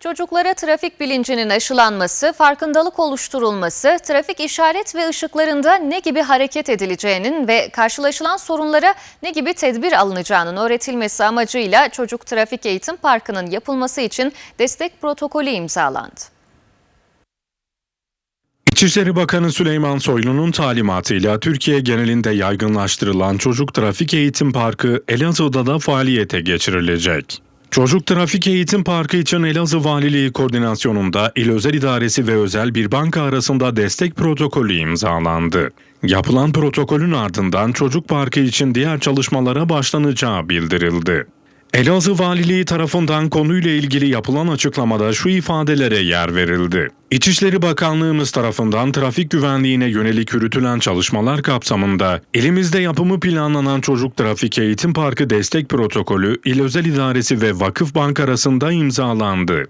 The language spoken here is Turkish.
Çocuklara trafik bilincinin aşılanması, farkındalık oluşturulması, trafik işaret ve ışıklarında ne gibi hareket edileceğinin ve karşılaşılan sorunlara ne gibi tedbir alınacağının öğretilmesi amacıyla Çocuk Trafik Eğitim Parkı'nın yapılması için destek protokolü imzalandı. İçişleri Bakanı Süleyman Soylu'nun talimatıyla Türkiye genelinde yaygınlaştırılan Çocuk Trafik Eğitim Parkı Elazığ'da da faaliyete geçirilecek. Çocuk Trafik Eğitim Parkı için Elazığ Valiliği koordinasyonunda İl Özel İdaresi ve özel bir banka arasında destek protokolü imzalandı. Yapılan protokolün ardından Çocuk Parkı için diğer çalışmalara başlanacağı bildirildi. Elazığ Valiliği tarafından konuyla ilgili yapılan açıklamada şu ifadelere yer verildi. İçişleri Bakanlığımız tarafından trafik güvenliğine yönelik yürütülen çalışmalar kapsamında elimizde yapımı planlanan Çocuk Trafik Eğitim Parkı Destek Protokolü İl Özel İdaresi ve Vakıf Bank arasında imzalandı.